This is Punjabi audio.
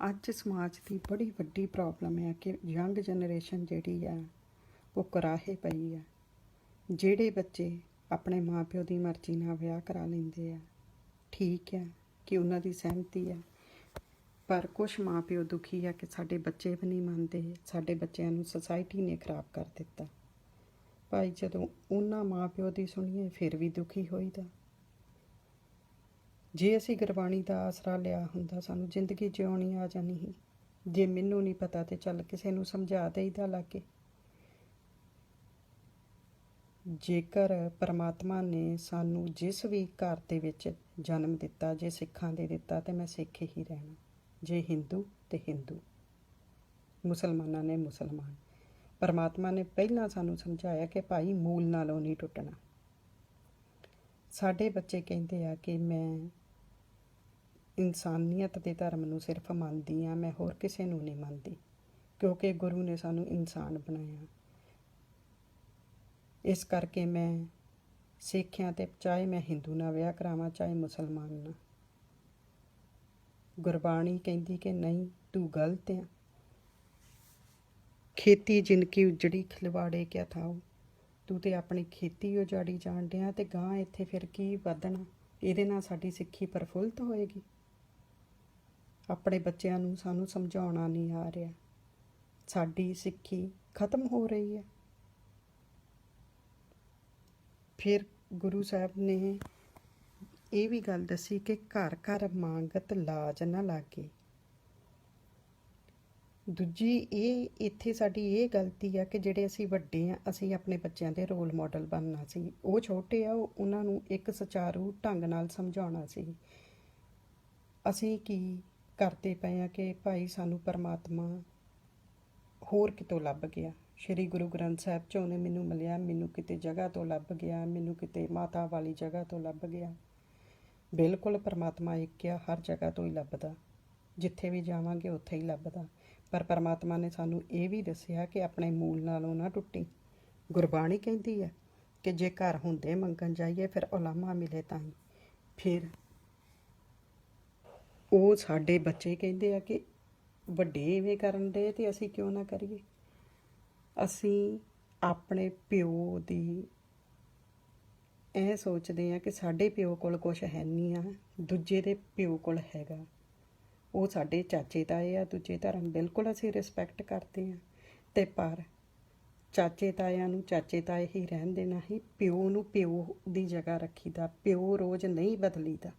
ਅੱਜ ਸਮਾਜ ਦੀ ਬੜੀ ਵੱਡੀ ਪ੍ਰੋਬਲਮ ਹੈ ਕਿ ਯੰਗ ਜਨਰੇਸ਼ਨ ਜਿਹੜੀ ਆ ਉਹ ਕਰਾਹੇ ਪਈ ਆ ਜਿਹੜੇ ਬੱਚੇ ਆਪਣੇ ਮਾਪਿਓ ਦੀ ਮਰਜ਼ੀ ਨਾਲ ਵਿਆਹ ਕਰਾ ਲੈਂਦੇ ਆ, ਠੀਕ ਹੈ ਕਿ ਉਹਨਾਂ ਦੀ ਸਹਿਮਤੀ ਹੈ। ਪਰ ਕੁਝ ਮਾਪਿਓ ਦੁਖੀ ਆ ਕਿ ਸਾਡੇ ਬੱਚੇ ਵੀ ਨਹੀਂ ਮੰਨਦੇ, ਸਾਡੇ ਬੱਚਿਆਂ ਨੂੰ ਸੋਸਾਇਟੀ ਨੇ ਖਰਾਬ ਕਰ ਦਿੱਤਾ। ਭਾਈ ਜਦੋਂ ਉਹਨਾਂ ਮਾਪਿਓ ਦੀ ਸੁਣੀਏ, ਫਿਰ ਵੀ ਦੁਖੀ ਹੋਈਦਾ। ਜੇ ਅਸੀਂ ਗੁਰਬਾਣੀ ਦਾ ਆਸਰਾ ਲਿਆ ਹੁੰਦਾ ਸਾਨੂੰ ਜ਼ਿੰਦਗੀ ਜਿਉਣੀ ਆ ਜਾਣੀ ਸੀ। ਜੇ ਮੈਨੂੰ ਨਹੀਂ ਪਤਾ ਤੇ ਚੱਲ ਕਿਸੇ ਨੂੰ ਸਮਝਾ ਦੇਈਦਾ ਲਾਗੇ। ਜੇਕਰ ਪਰਮਾਤਮਾ ਨੇ ਸਾਨੂੰ ਜਿਸ ਵੀ ਘਰ ਦੇ ਵਿੱਚ ਜਨਮ ਦਿੱਤਾ, ਜੇ ਸਿੱਖਾਂ ਦੇ ਦਿੱਤਾ, ਤੇ ਮੈਂ ਸਿੱਖ ਹੀ ਰਹਿਣਾ। ਜੇ ਹਿੰਦੂ, ਤੇ ਹਿੰਦੂ। ਮੁਸਲਮਾਨਾਂ ਨੇ ਮੁਸਲਮਾਨ। ਪਰਮਾਤਮਾ ਨੇ ਪਹਿਲਾਂ ਸਾਨੂੰ ਸਮਝਾਇਆ ਕਿ ਭਾਈ ਮੂਲ ਨਾਲੋਂ ਨਹੀਂ ਟੁੱਟਣਾ। ਸਾਡੇ ਬੱਚੇ ਕਹਿੰਦੇ ਆ ਕਿ ਮੈਂ ਇਨਸਾਨੀਅਤ ਦੇ ਧਰਮ ਨੂੰ ਸਿਰਫ ਮੰਨਦੀ ਆ ਮੈਂ ਹੋਰ ਕਿਸੇ ਨੂੰ ਨਹੀਂ ਮੰਨਦੀ, ਕਿਉਂਕਿ ਗੁਰੂ ਨੇ ਸਾਨੂੰ ਇਨਸਾਨ ਬਣਾਇਆ। ਇਸ ਕਰਕੇ ਮੈਂ ਸਿੱਖਿਆ ਤੇ ਚਾਹੇ ਮੈਂ ਹਿੰਦੂ ਨਾਲ ਵਿਆਹ ਕਰਾਵਾਂ, ਚਾਹੇ ਮੁਸਲਮਾਨ ਨਾਲ ਗੁਰਬਾਣੀ ਕਹਿੰਦੀ ਕਿ ਨਹੀਂ, ਤੂੰ ਗਲਤ ਆ ਖੇਤੀ ਜਿਨਕੀ ਉਜੜੀ ਖਿਲਵਾੜੇ ਕਿਆ ਥਾਓ ਤੂੰ ਤੇ ਆਪਣੀ ਖੇਤੀ ਉਜਾੜੀ ਜਾਣ ਡਿਆ ਤੇ ਗਾਂ ਇੱਥੇ ਫਿਰ ਕੀ ਵਧਣਾ? ਇਹਦੇ ਨਾਲ ਸਾਡੀ ਸਿੱਖੀ ਪ੍ਰਫੁੱਲਤ ਹੋਏਗੀ। ਆਪਣੇ ਬੱਚਿਆਂ ਨੂੰ ਸਾਨੂੰ ਸਮਝਾਉਣਾ ਨਹੀਂ ਆ ਰਿਹਾ। ਸਾਡੀ ਸਿੱਖੀ ਖਤਮ ਹੋ ਰਹੀ ਹੈ। ਫਿਰ ਗੁਰੂ ਸਾਹਿਬ ਨੇ ਇਹ ਵੀ ਗੱਲ ਦੱਸੀ ਕਿ ਘਰ ਘਰ ਮੰਗਤ ਲਾਜ ਨਾ ਲਾਗੇ। ਦੂਜੀ ਇਹ, ਇੱਥੇ ਸਾਡੀ ਇਹ ਗਲਤੀ ਆ ਕਿ ਜਿਹੜੇ ਅਸੀਂ ਵੱਡੇ ਆ, ਅਸੀਂ ਆਪਣੇ ਬੱਚਿਆਂ ਦੇ ਰੋਲ ਮਾਡਲ ਬਣਨਾ ਸੀ। ਉਹ ਛੋਟੇ ਆ, ਉਹ- ਉਹਨਾਂ ਨੂੰ ਇੱਕ ਸੁਚਾਰੂ ਢੰਗ ਨਾਲ ਸਮਝਾਉਣਾ ਸੀ। ਅਸੀਂ ਕੀ ਕਰਦੇ ਪਏ ਆ ਕਿ ਭਾਈ ਸਾਨੂੰ ਪਰਮਾਤਮਾ ਹੋਰ ਕਿਤੋਂ ਲੱਭ ਗਿਆ। ਸ਼੍ਰੀ ਗੁਰੂ ਗ੍ਰੰਥ ਸਾਹਿਬ ਚੋਂ ਉਹਨੇ ਮੈਨੂੰ ਮਿਲਿਆ, ਮੈਨੂੰ ਕਿਤੇ ਜਗ੍ਹਾ ਤੋਂ ਲੱਭ ਗਿਆ, ਮੈਨੂੰ ਕਿਤੇ ਮਾਤਾ ਵਾਲੀ ਜਗ੍ਹਾ ਤੋਂ ਲੱਭ ਗਿਆ। ਬਿਲਕੁਲ ਪਰਮਾਤਮਾ ਇੱਕ ਆ, ਹਰ ਜਗ੍ਹਾ ਤੋਂ ਹੀ ਲੱਭਦਾ। ਜਿੱਥੇ ਵੀ ਜਾਵਾਂਗੇ ਉੱਥੇ ਹੀ ਲੱਭਦਾ। ਪਰ ਪਰਮਾਤਮਾ ਨੇ ਸਾਨੂੰ ਇਹ ਵੀ ਦੱਸਿਆ ਕਿ ਆਪਣੇ ਮੂਲ ਨਾਲੋਂ ਨਾ ਟੁੱਟੀ। ਗੁਰਬਾਣੀ ਕਹਿੰਦੀ ਹੈ ਕਿ ਜੇ ਘਰ ਹੁੰਦੇ ਮੰਗਣ ਜਾਈਏ, ਫਿਰ ਉਲਾਮਾ ਮਿਲੇ ਤਾਂ ਹੀ। ਫਿਰ ਉਹ ਸਾਡੇ ਬੱਚੇ ਕਹਿੰਦੇ ਆ ਕਿ ਵੱਡੇ ਇਵੇਂ ਕਰਨ ਦੇ ਤੇ ਅਸੀਂ ਕਿਉਂ ਨਾ ਕਰੀਏ? ਅਸੀਂ ਆਪਣੇ ਪਿਓ ਦੀ ਇਹ ਸੋਚਦੇ ਆ ਕਿ ਸਾਡੇ ਪਿਓ ਕੋਲ ਕੁਝ ਹੈ ਨਹੀਂ ਆ, ਦੂਜੇ ਦੇ ਪਿਓ ਕੋਲ ਹੈਗਾ। ਉਹ ਸਾਡੇ ਚਾਚੇ ਤਾਏ ਆ, ਦੂਜੇ ਧਰਮ ਬਿਲਕੁਲ ਅਸੀਂ ਰਿਸਪੈਕਟ ਕਰਦੇ ਆ। ਤੇ ਪਰ ਚਾਚੇ ਤਾਇਆਂ ਨੂੰ ਚਾਚੇ ਤਾਏ ਹੀ ਰਹਿਣ ਦੇਣਾ ਹੀ, ਪਿਓ ਨੂੰ ਪਿਓ ਦੀ ਜਗ੍ਹਾ ਰੱਖੀਦਾ, ਪਿਓ ਰੋਜ਼ ਨਹੀਂ ਬਦਲੀਦਾ।